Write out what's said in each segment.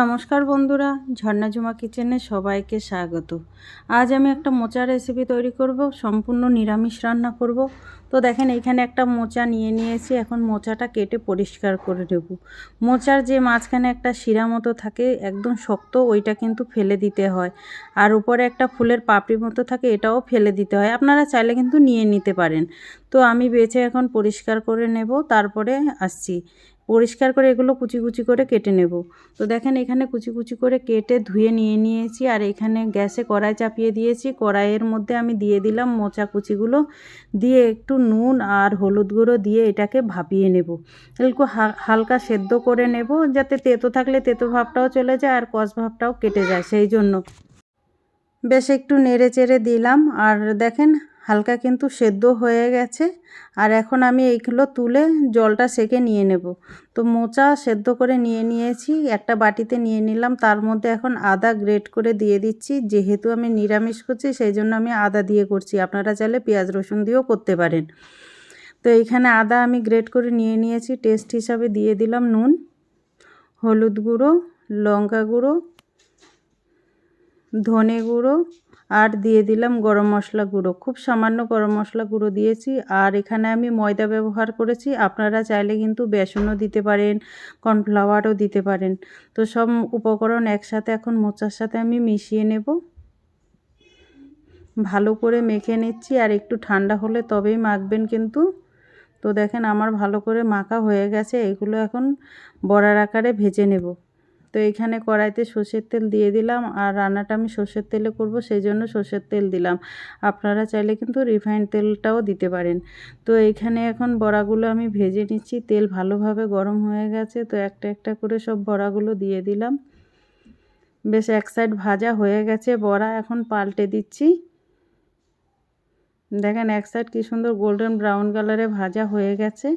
নমস্কার বন্ধুরা, ঝর্ণা জুমা কিচেনে সবাইকে স্বাগত। আজ আমি একটা মোচা রেসিপি তৈরি করব, সম্পূর্ণ নিরামিষ রান্না করব। তো দেখেন এইখানে একটা মোচা নিয়ে নিয়েছি, এখন মোচাটা কেটে পরিষ্কার করে দেব মোচার যে মাঝখানে একটা শিরা মতো থাকে, একদম শক্ত, ওইটা কিন্তু ফেলে দিতে হয়। আর উপরে একটা ফুলের পাপড়ি মতো থাকে, এটাও ফেলে দিতে হয়। আপনারা চাইলে কিন্তু নিয়ে নিতে পারেন। তো আমি বেছে এখন পরিষ্কার করে নেব, তারপরে আসছি। পরিষ্কার করে এগুলো কুচি কুচি করে কেটে নেব। তো দেখেন এখানে কুচি কুচি করে কেটে ধুয়ে নিয়ে নিয়েছি, আর এখানে গ্যাসে কড়াই চাপিয়ে দিয়েছি। কড়াইয়ের মধ্যে আমি দিয়ে দিলাম মোচা কুচিগুলো, দিয়ে একটু নুন আর হলুদ গুঁড়ো দিয়ে এটাকে ভাপিয়ে নেব। একটু হালকা সেদ্ধ করে নেব, যাতে তেতো থাকলে তেতো ভাবটাও চলে যায় আর কষ ভাবটাও কেটে যায়, সেই জন্য। বেশ একটু নেড়ে চেড়ে দিলাম, আর দেখেন হালকা কিন্তু সেদ্ধ হয়ে গেছে। আর এখন আমি এইগুলো তুলে জলটা সেকে নিয়ে নেব। তো মোচা সেদ্ধ করে নিয়ে নিয়েছি, একটা বাটিতে নিয়ে নিলাম। তার মধ্যে এখন আদা গ্রেট করে দিয়ে দিচ্ছি। যেহেতু আমি নিরামিষ করছি, সেই জন্য আমি আদা দিয়ে করছি। আপনারা চাইলে পেঁয়াজ রসুন দিয়েও করতে পারেন। তো এইখানে আদা আমি গ্রেট করে নিয়ে নিয়েছি। টেস্ট হিসাবে দিয়ে দিলাম নুন, হলুদ গুঁড়ো, লঙ্কা গুঁড়ো, ধনে গুঁড়ো আর দিয়ে দিলাম গরম মশলা গুঁড়ো। খুব সামান্য গরম মশলা গুঁড়ো দিয়েছি। আর এখানে আমি ময়দা ব্যবহার করেছি। আপনারা চাইলে কিন্তু বেসনও দিতে পারেন, কর্নফ্লাওয়ারও দিতে পারেন। তো সব উপকরণ একসাথে এখন মোচার সাথে আমি মিশিয়ে নেব। ভালো করে মেখে নিচ্ছি। আর একটু ঠান্ডা হলে তবেই মাখবেন কিন্তু। তো দেখেন আমার ভালো করে মাখা হয়ে গেছে। এগুলো এখন বড়ার আকারে ভেজে নেব। তো এখানে কড়াইতে সর্ষের তেল দিয়ে দিলাম আর রান্নাটা আমি সর্ষের তেলে করব সেই জন্য সর্ষের তেল দিলাম। আপনারা চাইলে কিন্তু রিফাইন্ড তেলটাও দিতে পারেন। তো এখানে এখন বড়াগুলো আমি ভেজে নিচ্ছি, তেল ভালোভাবে গরম হয়ে গেছে, তো একটা একটা করে সব বড়াগুলো দিয়ে দিলাম। বেশ এক সাইড ভাজা হয়ে গেছে, বড়া এখন পাল্টে দিচ্ছি। দেখেন এক সাইড কী সুন্দর গোল্ডেন ব্রাউন কালারে ভাজা হয়ে গেছে।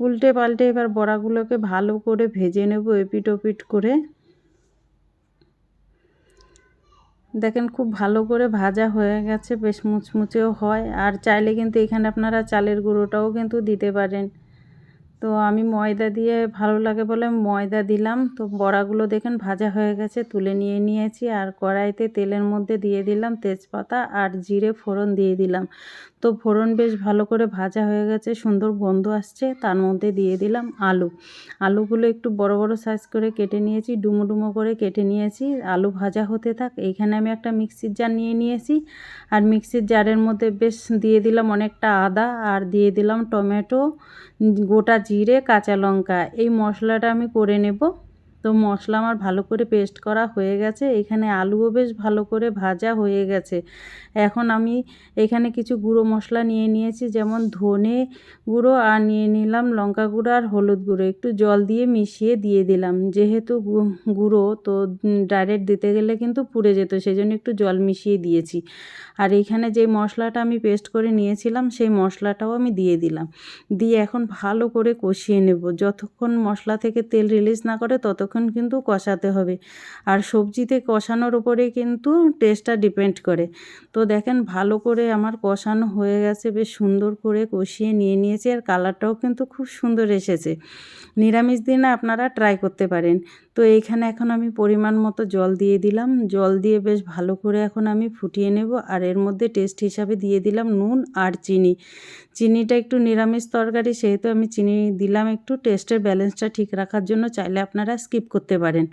উল্টে পাল্টে এবার বড়াগুলোকে ভালো করে ভেজে নেব এপিট ওপিট করে। দেখেন খুব ভালো করে ভাজা হয়ে গেছে, বেশ মুচমুচেও হয়। আর চাইলে কিন্তু এখানে আপনারা চালের গুঁড়োটাও কিন্তু দিতে পারেন। তো আমি ময়দা দিয়ে ভালো লাগে বলে ময়দা দিলাম। তো বড়াগুলো দেখেন ভাজা হয়ে গেছে, তুলে নিয়ে নিয়েছি। আর কড়াইতে তেলের মধ্যে দিয়ে দিলাম তেজপাতা আর জিরে ফোড়ন দিয়ে দিলাম। তো ফোড়ন বেশ ভালো করে ভাজা হয়ে গেছে, সুন্দর গন্ধ আসছে, তার মধ্যে দিয়ে দিলাম আলু। আলুগুলো একটু বড় বড় সাইজ করে কেটে নিয়েছি, ডুমো ডুমো করে কেটে নিয়েছি, আলু ভাজা হতে থাক। এইখানে আমি একটা মিক্সির জার নিয়ে নিয়েছি আর মিক্সির জারের মধ্যে বেশ দিয়ে দিলাম অনেকটা আদা আর দিয়ে দিলাম টমেটো, গোটা জিরে, কাঁচা লঙ্কা। এই মশলাটা আমি করে নেব। তো মশলা আমার ভালো করে পেস্ট করা হয়ে গেছে। এখানে আলুও বেশ ভালো করে ভাজা হয়ে গেছে। এখন আমি এখানে কিছু গুঁড়ো মশলা নিয়ে নিয়েছি, যেমন ধনে গুঁড়ো আর নিয়ে নিলাম লঙ্কা গুঁড়ো আর হলুদ গুঁড়ো। একটু জল দিয়ে মিশিয়ে দিয়ে দিলাম। যেহেতু গুঁড়ো তো ডাইরেক্ট দিতে গেলে কিন্তু পুড়ে যেত সেই জন্য একটু জল মিশিয়ে দিয়েছি। আর এখানে যে মশলাটা আমি পেস্ট করে নিয়েছিলাম, সেই মশলাটাও আমি দিয়ে দিলাম। দিয়ে এখন ভালো করে কষিয়ে নেব। যতক্ষণ মশলা থেকে তেল রিলিজ না করে ততক্ষণ কিন্তু কষাতে হবে। আর সবজিতে কষানোর উপরে কিন্তু টেস্টটা ডিপেন্ড করে। তো দেখেন ভালো করে আমার কষানো হয়ে গেছে, বেশ সুন্দর করে কষিয়ে নিয়ে নিয়েছি আর কালারটাও কিন্তু খুব সুন্দর এসেছে। নিরামিষ দিনে আপনারা ট্রাই করতে পারেন। তো এইখানে এখন আমি পরিমাণ মতো জল দিয়ে দিলাম। জল দিয়ে বেশ ভালো করে এখন আমি ফুটিয়ে নেব আর এর মধ্যে টেস্ট হিসাবে দিয়ে দিলাম নুন আর চিনি। চিনিটা একটু নিরামিষ তরকারি, সেহেতু আমি চিনি দিলাম একটু। টেস্টের ব্যালেন্সটা ঠিক রাখার জন্য চাইলে আপনারা স্কিপ করতে পারেন।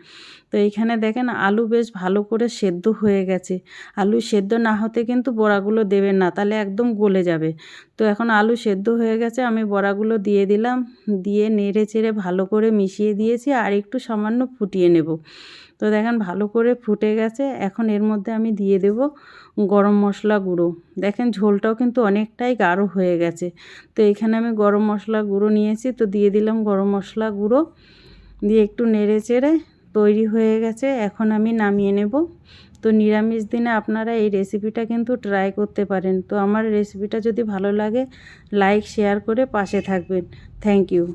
তো এইখানে দেখেন আলু বেশ ভালো করে সেদ্ধ হয়ে গেছে। আলু সেদ্ধ না হতে কিন্তু বড়াগুলো দেবেন না, তাহলে একদম গলে যাবে। তো এখন আলু সেদ্ধ হয়ে গেছে, আমি বড়াগুলো দিয়ে দিলাম। দিয়ে নেড়ে চেড়ে ভালো করে মিশিয়ে দিয়েছি আর একটু সামান্য ফুটিয়ে নেব। তো দেখেন ভালো করে ফুটে গেছে। এখন এর মধ্যে আমি দিয়ে দেব গরম মশলা গুঁড়ো। দেখেন ঝোলটাও কিন্তু অনেকটাই গাঢ় হয়ে গেছে। তো এখানে আমি গরম মশলা গুঁড়ো নিয়েছি। তো দিয়ে দিলাম গরম মশলা গুঁড়ো। দিয়ে একটু নেড়ে চেড়ে তৈরি হয়ে গেছে। এখন আমি নামিয়ে নেব। তো নিরামিষ দিনে আপনারা এই রেসিপিটা কিন্তু ট্রাই করতে পারেন। তো আমার রেসিপিটা যদি ভালো লাগে, লাইক, শেয়ার করে পাশে থাকবেন। Thank you.